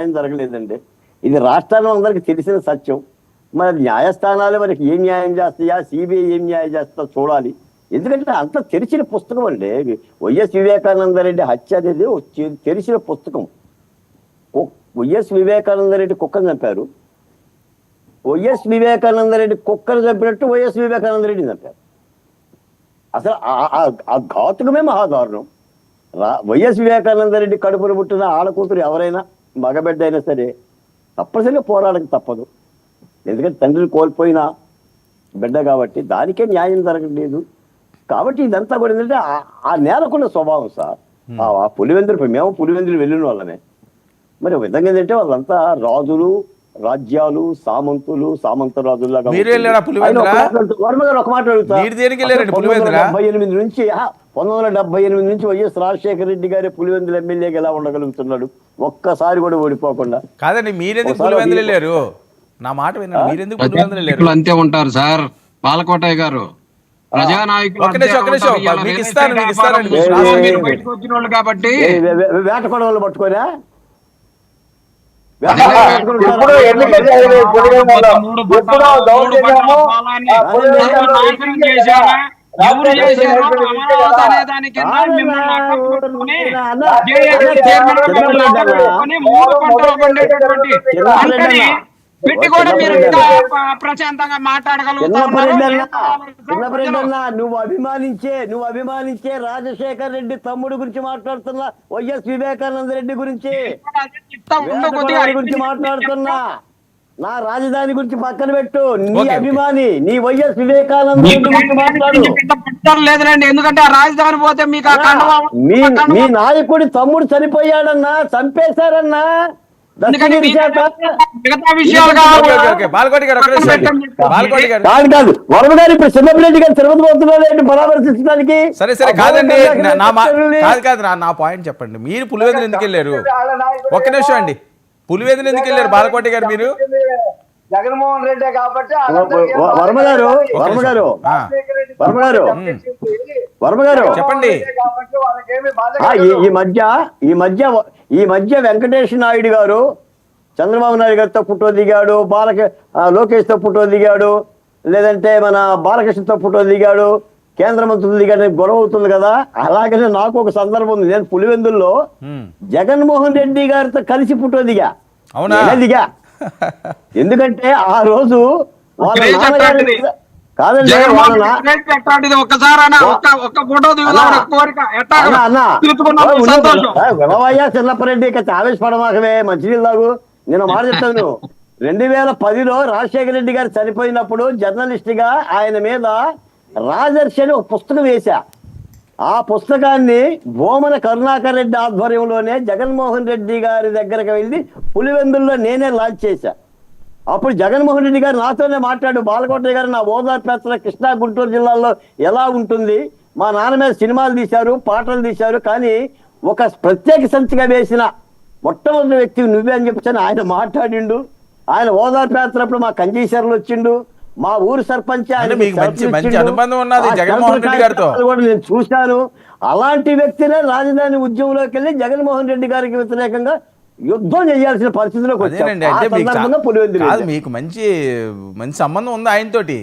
న్యాయం జరగలేదండి. ఇది రాష్ట్రాల్లో అందరికి తెలిసిన సత్యం. మరి న్యాయస్థానాలు మనకి ఏం న్యాయం చేస్తాయా? సిబిఐ ఏం న్యాయం చేస్తా చూడాలి. ఎందుకంటే అంత తెరిచిన పుస్తకం అండి. వైఎస్ వివేకానంద రెడ్డి హత్య అనేది తెరిచిన పుస్తకం. వైఎస్ వివేకానంద రెడ్డి కుక్కను చంపారు. వైఎస్ వివేకానంద రెడ్డి కుక్కను చంపినట్టు వైఎస్ వివేకానంద రెడ్డిని చంపారు. అసలు ఆ- ఘాతుకమే మహాదారుణం. రా వైఎస్ వివేకానంద రెడ్డి కడుపున పుట్టిన ఆడకూతురు ఎవరైనా మగబిడ్డ అయినా సరే తప్పనిసరిగా పోరాడక తప్పదు. ఎందుకంటే తండ్రిని కోల్పోయిన బిడ్డ కాబట్టి దానికే న్యాయం జరగలేదు కాబట్టి ఇదంతా కూడా ఏంటంటే ఆ- నేలకున్న స్వభావం సార్. ఆ- పులివెందులు మేము పులివెందులు వెళ్ళిన వాళ్ళమే. మరి విధంగా ఏంటంటే వాళ్ళంతా రాజులు రాజ్యాలు సామంతులు సామంత రాజుల్లాగా మీరు వెళ్ళారా పులివెందుల? ఆయన ఒక మాట అడుగుతా, వర్మ గారు ఒక మాట అడుగుతా. మీరు దేనికి వెళ్ళారండి అసలు పులివెందుల? 1978 నుంచి పంతొమ్మిది వందల డెబ్బై ఎనిమిది నుంచి వైఎస్ రాజశేఖర రెడ్డి గారి పులివెందుల ఎమ్మెల్యేగా ఎలా ఉండగలుగుతున్నాడు? ఒక్కసారి కూడా ఓడిపోకుండా. కాదండి మీరెందుకు పులివెందులు నా మాట వినండి మీరెందుకు పులివెందులు అంతే ఉంటారు సార్. బాలకోటయ్య గారు. ప్రజానాయకులు కాబట్టి ఏ, వే- వే- వేటకొడ వాళ్ళు పట్టుకోరా? పులివెందులలో నాశనం ఇచ్చేసారా? చేశారా? ఎవరు అమరావతి అనే దాని కింద మిమ్మల్ని చైర్మన్ మూడు పంటలు పండేటటువంటి. పెట్టి కూడా మీరు ప్రశాంతంగా మాట్లాడగలుగుతా చిన్నపరెడ్డి ఉన్నారు. అన్న ఏం కావాలి? సార్ చిన్నపరెడ్డి ప్రజలు? అన్న నువ్వు అభిమానించే నువ్వు అభిమానించే రాజశేఖర్ రెడ్డి తమ్ముడు గురించి మాట్లాడుతున్నా వైఎస్ వివేకానంద రెడ్డి గురించి. గురించి మాట్లాడుతున్నా. నా రాజధాని గురించి పక్కన పెట్టు. నీ. అభిమాని నీ వైఎస్ వివేకానంద లేదులేండి. ఎందుకంటే ఆ రాజధాని పోతే మీకు మీ నాయకుడి తమ్ముడు చనిపోయాడన్నా చంపేశారన్నా బాలకోటి గారు కాదు కాదు వరద గారు ఇప్పుడు చిన్నపిరెడ్డి గారు ఏంటి పరామర్శించడానికి? సరే సరే కాదండి. కాదు కాదు నా పాయింట్ చెప్పండి. మీరు పులివెందులు ఎందుకు వెళ్ళారు? ఒక్క నిమిషం అండి. పులివెందులు ఎందుకు వెళ్ళారు బాలకోటి గారు మీరు? జగన్మోహన్ రెడ్డి కాబట్టి వ- వర్మ గారు వర్మ గారు. ఆ. వర్మ గారు. వర్మ గారు. చెప్పండి. ఈ మధ్య ఈ మధ్య ఈ మధ్య వెంకటేష్ నాయుడు గారు చంద్రబాబు నాయుడు గారితో ఫోటో దిగాడు బాలక లోకేష్తో ఫోటో దిగాడు లేదంటే మన బాలకృష్ణతో ఫోటో దిగాడు కేంద్ర మంత్రులు దిగాడు గొడవ అవుతుంది కదా. అలాగనే నాకు ఒక సందర్భం ఉంది. నేను పులివెందుల్లో. జగన్మోహన్ రెడ్డి గారితో కలిసి ఫోటో దిగా. దిగా. ఎందుకంటే ఆ రోజు వాళ్ళ నాన్నగారి. కాదండి. ఎట్లాంటిది? ఒక్కసారి వినవయ్యా చిన్నప్పరెడ్డి ఇక మంచినీళ్ళు తాగు. నేను మాట చెప్తాను రెండు వేల పదిలో రాజశేఖర రెడ్డి గారు చనిపోయినప్పుడు జర్నలిస్ట్గా ఆయన మీద రాజర్షి అని ఒక పుస్తకం వేశా. ఆ పుస్తకాన్ని భూమన కరుణాకర్ రెడ్డి ఆధ్వర్యంలోనే జగన్మోహన్ రెడ్డి గారి దగ్గరకు వెళ్ళి పులివెందుల్లో నేనే లాంచ్ చేశా. అప్పుడు జగన్మోహన్ రెడ్డి గారు నాతోనే మాట్లాడు. బాలకోట గారు నా ఓదార్పేత్ర కృష్ణా గుంటూరు జిల్లాల్లో ఎలా ఉంటుంది? మా నాన్న మీద సినిమాలు తీశారు పాటలు తీశారు కానీ ఒక ప్రత్యేక సంచిక వేసిన మొట్టమొదటి వ్యక్తి నువ్వే అని చెప్పి ఆయన మాట్లాడిండు. ఆయన ఓదార్పేత్రప్పుడు మా కంజీశ్వరులు వచ్చిండు. మా ఊరు సర్పంచ్ కూడా నేను చూశాను. అలాంటి వ్యక్తినే రాజధాని ఉద్యమంలోకి వెళ్ళి జగన్మోహన్ రెడ్డి గారికి వ్యతిరేకంగా యుద్ధం చేయాల్సిన పరిస్థితిలోకి వచ్చాం అదేనండి ఆ అంటే మీకు సందర్భంగా చా- పులివెందులు కాదు వెళ్ళాం. మీకు మంచి మంచి సంబంధం ఉంది ఆయనతోటి